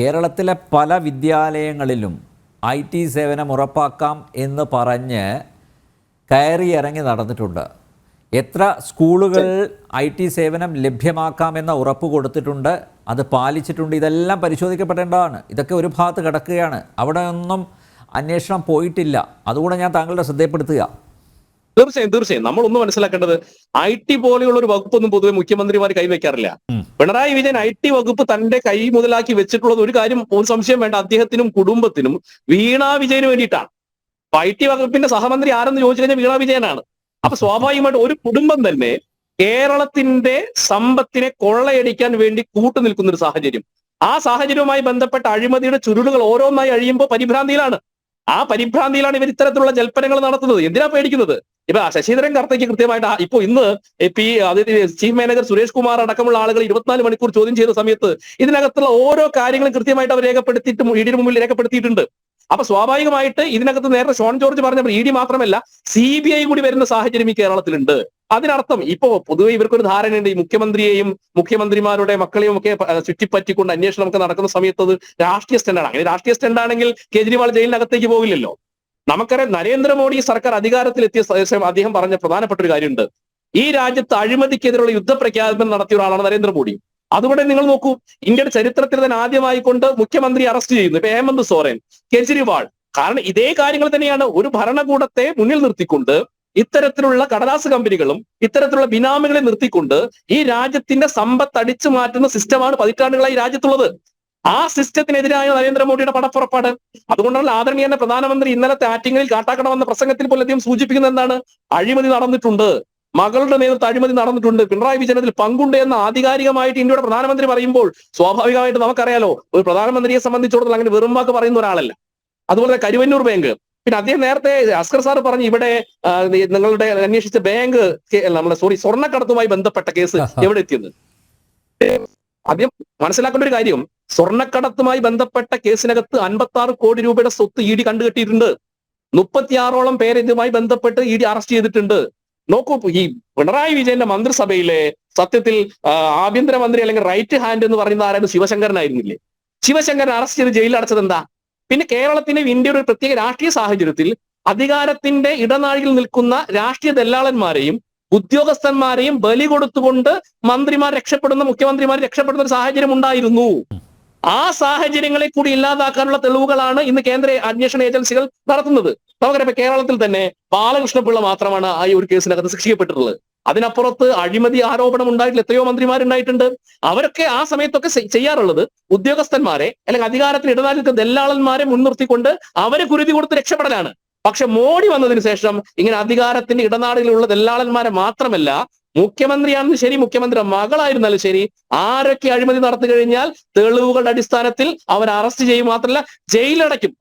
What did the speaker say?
കേരളത്തിലെ പല വിദ്യാലയങ്ങളിലും ഐ ടി സേവനം ഉറപ്പാക്കാം എന്ന് പറഞ്ഞ് കയറി ഇറങ്ങി നടന്നിട്ടുണ്ട്. എത്ര സ്കൂളുകൾ ഐ ടി സേവനം ലഭ്യമാക്കാമെന്ന ഉറപ്പ് കൊടുത്തിട്ടുണ്ട് അത് പാലിച്ചിട്ടുണ്ട് ഇതെല്ലാം പരിശോധിക്കപ്പെടേണ്ടതാണ്. ഇതൊക്കെ ഒരു ഭാഗത്ത് കിടക്കുകയാണ്. അവിടെ ഒന്നും അന്വേഷണം പോയിട്ടില്ല. അതുകൂടെ ഞാൻ താങ്കളുടെ ശ്രദ്ധയപ്പെടുത്തുക തീർച്ചയായും തീർച്ചയായും. നമ്മൾ ഒന്ന് മനസ്സിലാക്കേണ്ടത് ഐ ടി പോലെയുള്ള ഒരു വകുപ്പൊന്നും പൊതുവെ മുഖ്യമന്ത്രിമാർ കൈവയ്ക്കാറില്ല. പിണറായി വിജയൻ ഐ ടി വകുപ്പ് തന്റെ കൈ മുതലാക്കി വെച്ചിട്ടുള്ളത് ഒരു കാര്യം ഒരു സംശയം വേണ്ട. അദ്ദേഹത്തിനും കുടുംബത്തിനും വീണാ വിജയന് വേണ്ടിയിട്ടാണ്. അപ്പൊ ഐ ടി വകുപ്പിന്റെ സഹമന്ത്രി ആരെന്ന് ചോദിച്ചു കഴിഞ്ഞാൽ വീണാ വിജയനാണ്. അപ്പൊ സ്വാഭാവികമായിട്ട് ഒരു കുടുംബം തന്നെ കേരളത്തിന്റെ സമ്പത്തിനെ കൊള്ളയടിക്കാൻ വേണ്ടി കൂട്ടുനിൽക്കുന്ന ഒരു സാഹചര്യം. ആ സാഹചര്യവുമായി ബന്ധപ്പെട്ട അഴിമതിയുടെ ചുരുളുകൾ ഓരോന്നായി അഴിയുമ്പോൾ പരിഭ്രാന്തിയിലാണ്. ആ പരിഭ്രാന്തിയിലാണ് ഇവർ ഇത്തരത്തിലുള്ള ജൽപ്പനങ്ങൾ നടത്തുന്നത്. എന്തിനാ പേടിക്കുന്നത്? ഇപ്പൊ ശശിധരൻ കർത്തയ്ക്ക് കൃത്യമായിട്ട് ഇപ്പൊ ഇന്ന് പി അതായത് ചീഫ് മാനേജർ സുരേഷ് കുമാർ അടക്കമുള്ള ആളുകൾ ഇരുപത്തിനാല് മണിക്കൂർ ചോദ്യം ചെയ്ത സമയത്ത് ഇതിനകത്തുള്ള ഓരോ കാര്യങ്ങളും കൃത്യമായിട്ട് അവർ രേഖപ്പെടുത്തിയിട്ട് ഇ ഡിയുടെ മുമ്പിൽ രേഖപ്പെടുത്തിയിട്ടുണ്ട്. അപ്പൊ സ്വാഭാവികമായിട്ട് ഇതിനകത്ത് നേരത്തെ ഷോൺ ജോർജ് പറഞ്ഞ ഇ ഡി മാത്രമല്ല സി ബി ഐ കൂടി വരുന്ന സാഹചര്യം ഈ കേരളത്തിലുണ്ട്. അതിനർത്ഥം ഇപ്പോ പൊതുവെ ഇവർക്കൊരു ധാരണയുണ്ട്. ഈ മുഖ്യമന്ത്രിയെയും മുഖ്യമന്ത്രിമാരുടെ മക്കളെയും ഒക്കെ ചുറ്റിപ്പറ്റിക്കൊണ്ട് അന്വേഷണം ഒക്കെ നടക്കുന്ന സമയത്ത് അത് രാഷ്ട്രീയ സ്റ്റെൻഡാണ് അങ്ങനെ രാഷ്ട്രീയ സ്റ്റെൻഡാണെങ്കിൽ കേജ്രിവാൾ ജയിലിനകത്തേക്ക് പോകില്ലല്ലോ നമുക്കറിയാം നരേന്ദ്രമോദി സർക്കാർ അധികാരത്തിലെത്തിയ ശേഷം അദ്ദേഹം പറഞ്ഞ പ്രധാനപ്പെട്ട ഒരു കാര്യമുണ്ട്. ഈ രാജ്യത്ത് അഴിമതിക്കെതിരെയുള്ള യുദ്ധപ്രഖ്യാപനം നടത്തിയ ഒരാളാണ് നരേന്ദ്രമോദി. അതുകൊണ്ട് നിങ്ങൾ നോക്കൂ ഇന്ത്യയുടെ ചരിത്രത്തിൽ തന്നെ ആദ്യമായി കൊണ്ട് മുഖ്യമന്ത്രി അറസ്റ്റ് ചെയ്യുന്നു. ഇപ്പൊ ഹേമന്ത് സോറൻ കേജ്രിവാൾ. കാരണം ഇതേ കാര്യങ്ങൾ തന്നെയാണ് ഒരു ഭരണകൂടത്തെ മുന്നിൽ നിർത്തിക്കൊണ്ട് ഇത്തരത്തിലുള്ള കടലാസ് കമ്പനികളും ഇത്തരത്തിലുള്ള ബിനാമികളെ നിർത്തിക്കൊണ്ട് ഈ രാജ്യത്തിന്റെ സമ്പത്ത് അടിച്ചു മാറ്റുന്ന സിസ്റ്റമാണ് പതിറ്റാണ്ടുകളായി രാജ്യത്തുള്ളത്. ആ സിസ്റ്റത്തിനെതിരായ നരേന്ദ്രമോദിയുടെ പടപ്പുറപ്പാട്. അതുകൊണ്ടാണ് ആദരണീയ പ്രധാനമന്ത്രി ഇന്നലത്തെ ആറ്റിങ്ങിൽ കാട്ടാക്കട വന്ന പ്രസംഗത്തിൽ പോലും അദ്ദേഹം സൂചിപ്പിക്കുന്നത് എന്താണ്? അഴിമതി നടന്നിട്ടുണ്ട്. മകളുടെ നേതൃത്വം അഴിമതി നടന്നിട്ടുണ്ട്. പിണറായി വിജയൻ അതിൽ പങ്കുണ്ട് എന്ന് ആധികാരികമായിട്ട് ഇന്ത്യയുടെ പ്രധാനമന്ത്രി പറയുമ്പോൾ സ്വാഭാവികമായിട്ട് നമുക്കറിയാലോ ഒരു പ്രധാനമന്ത്രിയെ സംബന്ധിച്ചിടത്തോളം അങ്ങനെ വെറും വാക്ക് പറയുന്ന ഒരാളല്ല. അതുപോലെ കരുവന്നൂർ ബാങ്ക്. പിന്നെ അദ്ദേഹം നേരത്തെ അസ്കർ സാർ പറഞ്ഞു ഇവിടെ നിങ്ങളുടെ അന്വേഷിച്ച ബാങ്ക് നമ്മുടെ സോറി സ്വർണക്കടത്തുമായി ബന്ധപ്പെട്ട കേസ് എവിടെ എത്തിയത് ആദ്യം മനസ്സിലാക്കേണ്ട ഒരു കാര്യം സ്വർണക്കടത്തുമായി ബന്ധപ്പെട്ട കേസിനകത്ത് അൻപത്തി ആറ് കോടി രൂപയുടെ സ്വത്ത് ഇ ഡി കണ്ടുകെട്ടിയിട്ടുണ്ട്. മുപ്പത്തിയാറോളം പേരെ ഇതുമായി ബന്ധപ്പെട്ട് ഇ ഡി അറസ്റ്റ് ചെയ്തിട്ടുണ്ട്. നോക്കൂ ഈ പിണറായി വിജയന്റെ മന്ത്രിസഭയിലെ സത്യത്തിൽ ആഭ്യന്തരമന്ത്രി അല്ലെങ്കിൽ റൈറ്റ് ഹാൻഡ് എന്ന് പറയുന്ന ആരായിരുന്നു ശിവശങ്കരനായിരുന്നില്ലേ ശിവശങ്കരൻ അറസ്റ്റ് ചെയ്ത് ജയിലിൽ അടച്ചത് എന്താ? പിന്നെ കേരളത്തിന്റെ ഇന്ത്യയുടെ ഒരു പ്രത്യേക രാഷ്ട്രീയ സാഹചര്യത്തിൽ അധികാരത്തിന്റെ ഇടനാഴിയിൽ നിൽക്കുന്ന രാഷ്ട്രീയ ദല്ലാളന്മാരെയും ഉദ്യോഗസ്ഥന്മാരെയും ബലി കൊടുത്തുകൊണ്ട് മന്ത്രിമാർ രക്ഷപ്പെടുന്ന മുഖ്യമന്ത്രിമാർ രക്ഷപ്പെടുന്ന ഒരു സാഹചര്യം ഉണ്ടായിരുന്നു. ആ സാഹചര്യങ്ങളെ കൂടി ഇല്ലാതാക്കാനുള്ള തെളിവുകളാണ് ഇന്ന് കേന്ദ്ര അന്വേഷണ ഏജൻസികൾ നടത്തുന്നത്. നമുക്കറിയാം കേരളത്തിൽ തന്നെ ബാലകൃഷ്ണപിള്ള മാത്രമാണ് ആ ഒരു കേസിനകത്ത് ശിക്ഷിക്കപ്പെട്ടിട്ടുള്ളത്. അതിനപ്പുറത്ത് അഴിമതി ആരോപണം ഉണ്ടായിട്ടില്ല. എത്രയോ മന്ത്രിമാരുണ്ടായിട്ടുണ്ട്. അവരൊക്കെ ആ സമയത്തൊക്കെ ചെയ്- ചെയ്യാറുള്ളത് ഉദ്യോഗസ്ഥന്മാരെ അല്ലെങ്കിൽ അധികാരത്തിന് ഇടനാഴി നിൽക്കുന്ന ദല്ലാളന്മാരെ മുൻനിർത്തിക്കൊണ്ട് അവരെ കുരുതി കൊടുത്ത് രക്ഷപ്പെടലാണ്. പക്ഷെ മോഡി വന്നതിന് ശേഷം ഇങ്ങനെ അധികാരത്തിന്റെ ഇടനാടിലുള്ള ദല്ലാളന്മാരെ മാത്രമല്ല മുഖ്യമന്ത്രിയാണെന്ന് ശരി മുഖ്യമന്ത്രി മകളായിരുന്നാലും ശരി ആരൊക്കെ അഴിമതി നടത്തി കഴിഞ്ഞാൽ തെളിവുകളുടെ അടിസ്ഥാനത്തിൽ അവർ അറസ്റ്റ് ചെയ്യും മാത്രമല്ല ജയിലടയ്ക്കും